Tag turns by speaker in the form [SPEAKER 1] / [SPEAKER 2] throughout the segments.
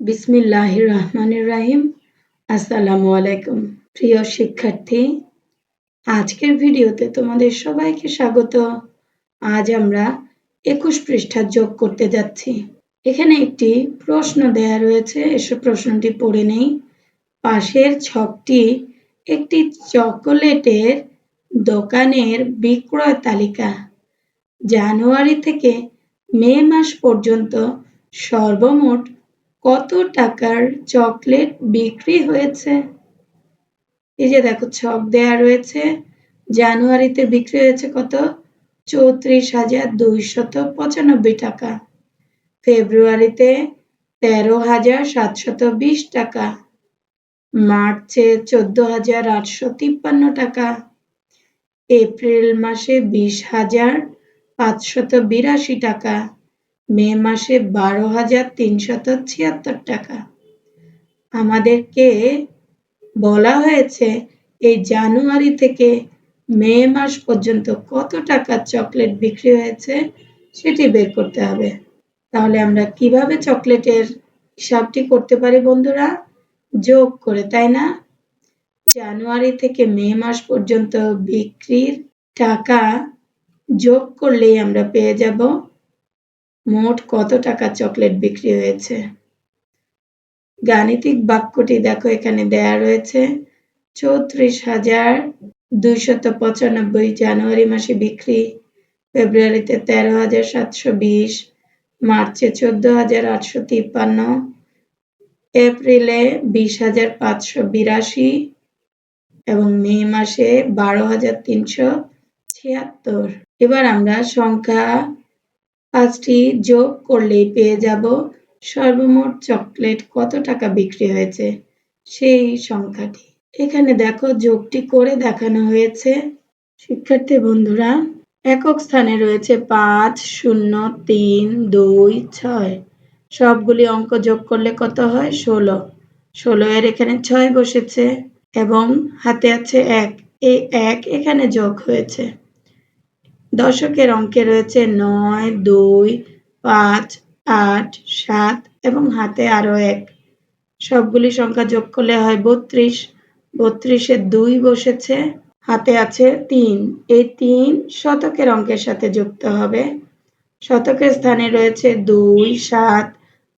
[SPEAKER 1] বিসমিল্লাহ রহমানির রাহিম। আসসালামু আলাইকুম প্রিয় শিক্ষার্থী, আজকের ভিডিওতে তোমাদের সবাইকে স্বাগত। আজ আমরা একুশ পৃষ্ঠা যোগ করতে যাচ্ছি। এখানে একটি প্রশ্ন দেয়া রয়েছে এসব প্রশ্নটি পড়ে নেই। পাশের ছকটি একটি চকোলেটের দোকানের বিক্রয় তালিকা। জানুয়ারি থেকে মে মাস পর্যন্ত সর্বমোট কত টাকার চকলেট বিক্রি হয়েছে? এই যে দেখো, ছক দেয়া রয়েছে। জানুয়ারিতে বিক্রি হয়েছে কত? চৌত্রিশ হাজার দুইশত পঁচানব্বই টাকা। ফেব্রুয়ারিতে তেরো হাজার সাতশত বিশ টাকা। মার্চে চোদ্দ হাজার আটশো তিপ্পান্ন টাকা। এপ্রিল মাসে বিশ হাজার পাঁচশত বিরাশি টাকা। মে মাসে বারো হাজার তিনশত ছিয়াত্তর টাকা। আমাদেরকে বলা হয়েছে, এই জানুয়ারি থেকে মে মাস পর্যন্ত কত টাকার চকলেট বিক্রি হয়েছে সেটি বের করতে হবে। তাহলে আমরা কীভাবে চকলেটের হিসাবটি করতে পারি বন্ধুরা? যোগ করে, তাই না? জানুয়ারি থেকে মে মাস পর্যন্ত বিক্রির টাকা যোগ করলেই আমরা পেয়ে যাব। মোট কত টাকা চকলেট বিক্রি হয়েছে? গাণিতিক বাক্যটি দেখো, এখানে দেয়া রয়েছে, চৌত্রিশ হাজার দুইশত পঁচানব্বই জানুয়ারি মাসে বিক্রি, ফেব্রুয়ারিতে তেরো হাজার সাতশো বিশ, মার্চে চোদ্দ হাজার আটশো তিপ্পান্ন, এপ্রিলে বিশ হাজার পাঁচশো বিরাশি এবং মে মাসে বারো হাজার তিনশো ছিয়াত্তর। এবার আমরা সংখ্যা পাঁচটি যোগ করলেই পেয়ে যাব সর্বমোট চকলেট কত টাকা বিক্রি হয়েছে? সেই সংখ্যাটি। এখানে দেখো যোগটি করে দেখানো হয়েছে। শিক্ষার্থী বন্ধুরা, একক স্থানে রয়েছে পাঁচ, শূন্য, তিন, দুই, ছয়। সবগুলি অঙ্ক যোগ করলে কত হয়? ষোলো। ষোলো এর এখানে ছয় বসেছে এবং হাতে আছে এক। এই এক এখানে যোগ হয়েছে। দশকের অঙ্কে রয়েছে নয়, দুই, পাঁচ, আট, সাত এবং হাতে আরও এক। সবগুলি সংখ্যা যোগ করলে হয় বত্রিশ। বত্রিশে দুই বসেছে, হাতে আছে তিন। এই তিন শতকের অঙ্কের সাথে যুক্ত হবে। শতকের স্থানে রয়েছে দুই, সাত,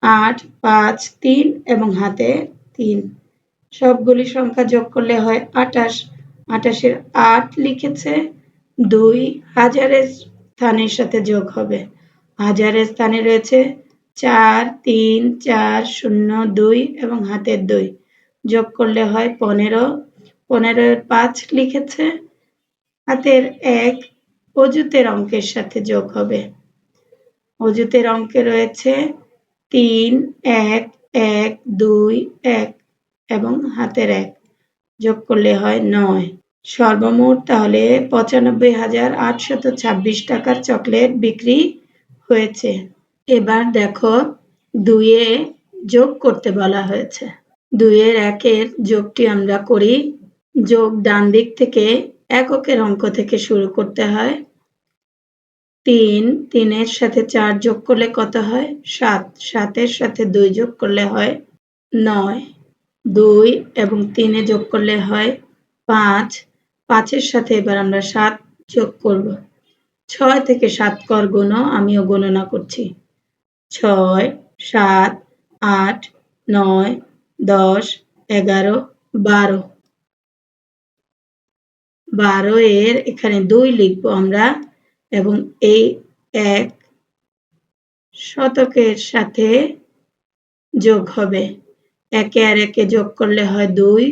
[SPEAKER 1] আট, পাঁচ, তিন এবং হাতে তিন। সবগুলি সংখ্যা যোগ করলে হয় আটাশ আটাশের আট লিখেছে দুই হাজারের স্থানের সাথে যোগ হবে। হাজারের স্থানে রয়েছে চার, তিন, চার, শূন্য, দুই এবং হাতের দুই। যোগ করলে হয় পনেরো। পনেরোর পাঁচ লিখেছে। হাতের এক অজুতের অঙ্কের সাথে যোগ হবে। অজুতের অঙ্কে রয়েছে তিন, এক এক, দুই, এক এবং হাতের এক। যোগ করলে হয় নয়। সর্বমোট তাহলে পঁচানব্বই হাজার আটশত ছাব্বিশ টাকার চকলেট বিক্রি হয়েছে। এবার দেখো দুইয়ে যোগ করতে বলা হয়েছে। দুইয়ের একের যোগটি আমরা করি যোগ ডান দিক থেকে এককের অঙ্ক থেকে শুরু করতে হয়। তিন, তিনের সাথে চার যোগ করলে কত হয়? সাত, সাতের সাথে দুই যোগ করলে হয় নয়। দুই এবং তিনে যোগ করলে হয় পাঁচ। পাঁচের সাথে এবার আমরা সাত যোগ করব। ছয় থেকে সাত কর গুণ, আমিও গণনা করছি। ছয়, সাত, আট, নয়, দশ, এগারো, বারো। বারো এর এখানে দুই লিখব আমরা এবং এই এক শতকের সাথে যোগ হবে। একে আর একে যোগ করলে হয় দুই,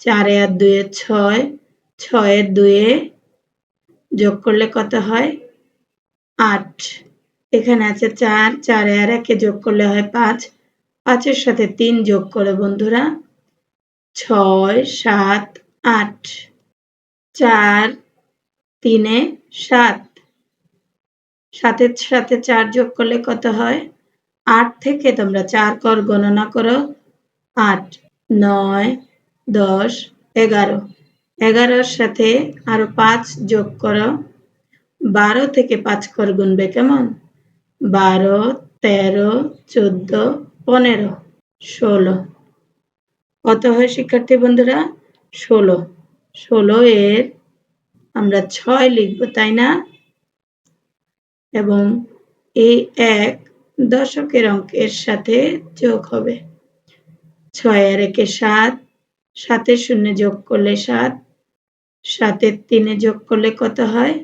[SPEAKER 1] চারে আর দুয়ে ছয় ছয়ের দুয়ে যোগ করলে কত হয়? আট। এখানে আছে চার, চারে আর একে যোগ করলে হয় পাঁচ। পাঁচের সাথে তিন যোগ করে বন্ধুরা। ছয়, সাত, আট। চার, তিনে সাত। সাতের সাথে চার যোগ করলে কত হয়? আট থেকে তোমরা চার কর গণনা করো। আট, নয়, দশ, এগারো। এগারোর সাথে আরও পাঁচ যোগ করো। বারো থেকে পাঁচ কর গুনবে কেমন? বারো, তেরো, চোদ্দ, পনেরো, ষোলো। কত হয় শিক্ষার্থী বন্ধুরা? ষোলো। ষোলো এর আমরা ছয় লিখব, তাই না? এবং এই এক দশকের অঙ্কের সাথে যোগ হবে। ছয় আর একে সাত, সাতের শূন্য যোগ করলে সাত সাতের তিনে যোগ করলে কত হয়?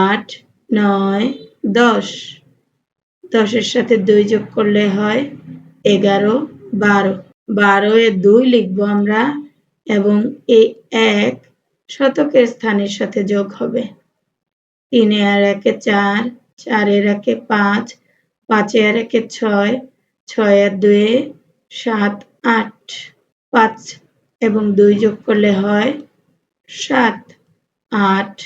[SPEAKER 1] আট, নয়, দশ। দশের সাথে দুই যোগ করলে হয় এগারো, বারো। বারো এ দুই লিখব আমরা এবং এই এক শতকের স্থানের সাথে যোগ হবে। তিনে আর একে চার, চারের একে পাঁচ, পাঁচে আর একে ছয় ছয় আর দুয়ে সাত, আট, পাঁচ এবং দুই যোগ করলে হয় সাত, আট,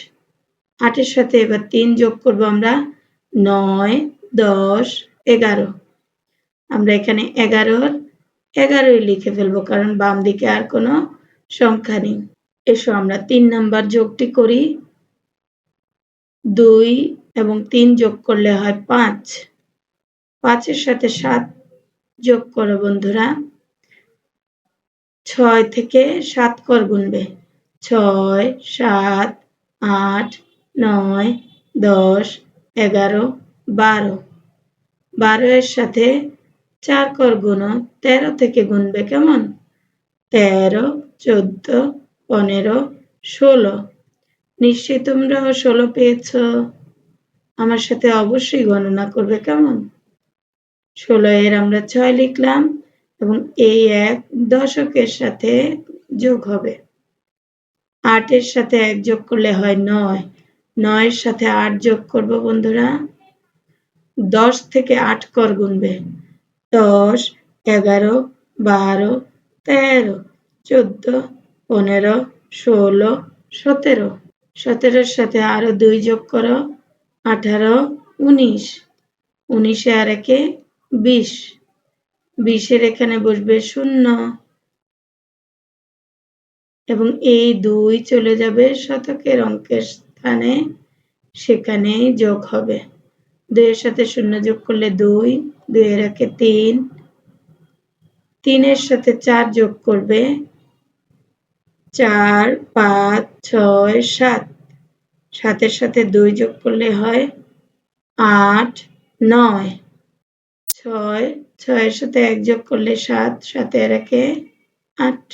[SPEAKER 1] আটের সাথে এবার তিন যোগ করব আমরা নয়, দশ, এগারো। আমরা এখানে এগারোর, এগারোই লিখে ফেলব কারণ বাম দিকে আর কোনো সংখ্যা নেই। এসো আমরা তিন নাম্বার যোগটি করি। দুই এবং তিন যোগ করলে হয় পাঁচ। পাঁচের সাথে সাত যোগ করো বন্ধুরা। ছয় থেকে সাত কর গুনবে। ছয়, সাত, আট, নয়, দশ, এগারো, বারো। বারো এর সাথে চার কর গুণ তেরো থেকে গুনবে কেমন? তেরো, চোদ্দ, পনেরো, ষোলো। নিশ্চয়ই তোমরাও ষোলো পেয়েছ। আমার সাথে অবশ্যই গণনা করবে কেমন? ষোলো এর আমরা ছয় লিখলাম এবং এই এক দশকের সাথে যোগ হবে। আটের সাথে এক যোগ করলে হয় নয়। নয়ের সাথে আট যোগ করব বন্ধুরা। দশ থেকে আট কর গুনবে। দশ, এগারো, বারো, তেরো, চোদ্দ, পনেরো, ষোলো, সতেরো। সতেরোর সাথে আরও দুই যোগ করো। আঠারো, উনিশ। উনিশে আর একে বিশ। বিশের এখানে বসবে শূন্য। এবং এই দুই চলে যাবে শতকের অঙ্কের স্থানে, সেখানেই যোগ হবে। দুইয়ের সাথে শূন্য যোগ করলে দুই, দুইয়ের একে তিন, তিনের সাথে চার যোগ করবে চার, পাঁচ, ছয়, সাত। সাতের সাথে দুই যোগ করলে হয় আট, নয়। ছয়, ছয়ের সাথে এক যোগ করলে সাত সাথে একে আট।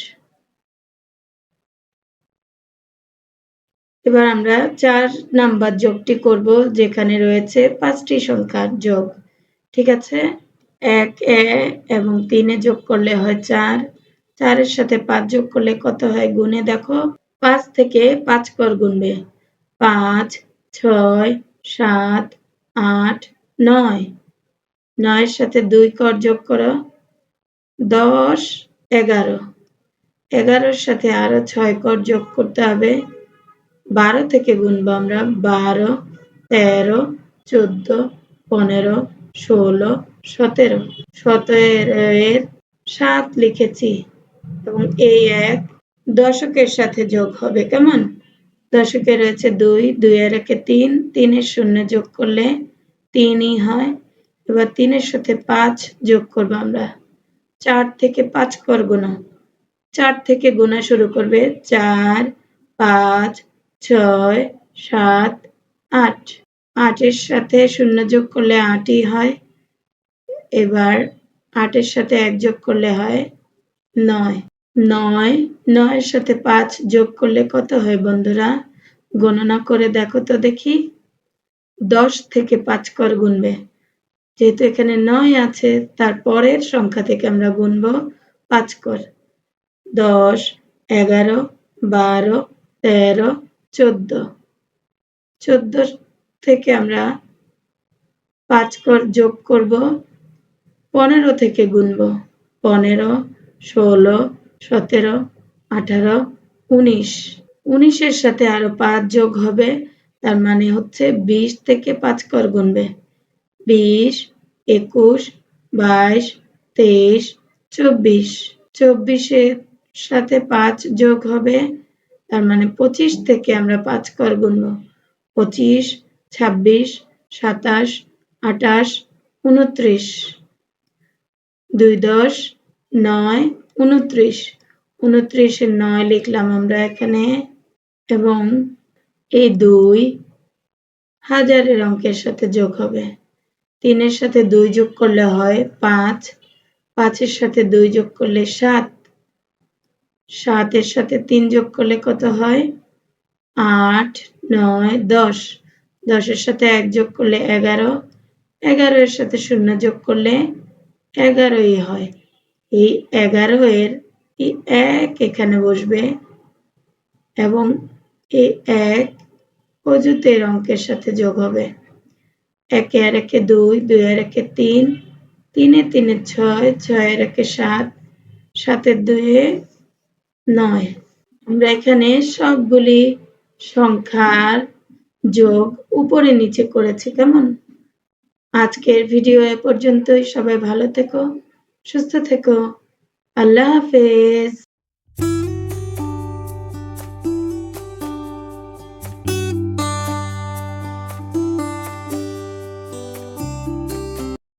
[SPEAKER 1] এবার আমরা চার নাম্বার যোগটি করব, যেখানে রয়েছে পাঁচটি সংখ্যার যোগ। ঠিক আছে? এক, এ এবং তিনে যোগ করলে হয় চার। চারের সাথে পাঁচ যোগ করলে কত হয় গুনে দেখো, পাঁচ থেকে পাঁচ কর গুনবে পাঁচ, ছয়, সাত, আট, নয়। নয়ের সাথে দুই কর যোগ করো। দশ, এগারো। এগারোর সাথে আরও ছয় কর যোগ করতে হবে। বারো থেকে গুনবো আমরা বারো, তেরো, চোদ্দ, পনেরো, ষোলো, সতেরো। সতেরো এর সাত লিখেছি। এবং এই এক দশকের সাথে যোগ হবে কেমন? দশকে রয়েছে দুই দুই এর একে তিন, তিনের শূন্য যোগ করলে তিনই হয়। এবার তিনের সাথে পাঁচ যোগ করব আমরা। চার থেকে পাঁচ কর গোনা চার থেকে গোনা শুরু করবে চার, পাঁচ ছয়, সাত, আট। আটের সাথে শূন্য যোগ করলে আটই হয়। এবার আটের সাথে এক যোগ করলে হয় নয়। নয়, নয়ের সাথে পাঁচ যোগ করলে কত হয় বন্ধুরা? গণনা করে দেখো তো দেখি। দশ থেকে পাঁচ কর গুনবে। যেহেতু এখানে নয় আছে, তার পরের সংখ্যা থেকে আমরা গুনব পাঁচ কর। দশ, এগারো, বারো, তেরো চোদ্দ। চোদ্দ থেকে আমরা পাঁচ কর যোগ করব, পনেরো থেকে গুনব। পনেরো, ষোলো, সতেরো, আঠারো, উনিশ। উনিশের সাথে আরও পাঁচ যোগ হবে, তার মানে হচ্ছে বিশ থেকে পাঁচ কর গুনবে। বিশ, একুশ, বাইশ, তেইশ, চব্বিশ। চব্বিশের সাথে পাঁচ যোগ হবে তার মানে পঁচিশ থেকে আমরা পাঁচ কর গুনব। পঁচিশ, ছাব্বিশ, সাতাশ, আঠাশ, উনত্রিশ। দুই দশ, নয়, উনত্রিশ। উনত্রিশের নয় লিখলাম আমরা এখানে এবং এই দুই হাজারের অঙ্কের সাথে যোগ হবে। তিনের সাথে দুই যোগ করলে হয় পাঁচ, পাঁচের সাথে দুই যোগ করলে সাত। সাতের সাথে তিন যোগ করলে কত হয়? আট, নয়, দশ। দশের সাথে এক যোগ করলে এগারো। এগারো এর সাথে শূন্য যোগ করলে এগারোই হয়। এই এগারো এর এই এক এখানে বসবে এবং এই এক অজুতের অঙ্কের সাথে যোগ হবে। একে আর একে দুই দুই আর একে তিন, তিনে তিনে ছয় ছয়ের একে সাত, সাতের দুয়ে নয়। আমরা এখানে সবগুলি সংখ্যার যোগ উপরে নিচে করেছি, কেমন? আজকের ভিডিও এ পর্যন্তই। সবাই ভালো থেকো, সুস্থ থেকো। আল্লাহ হাফেজ।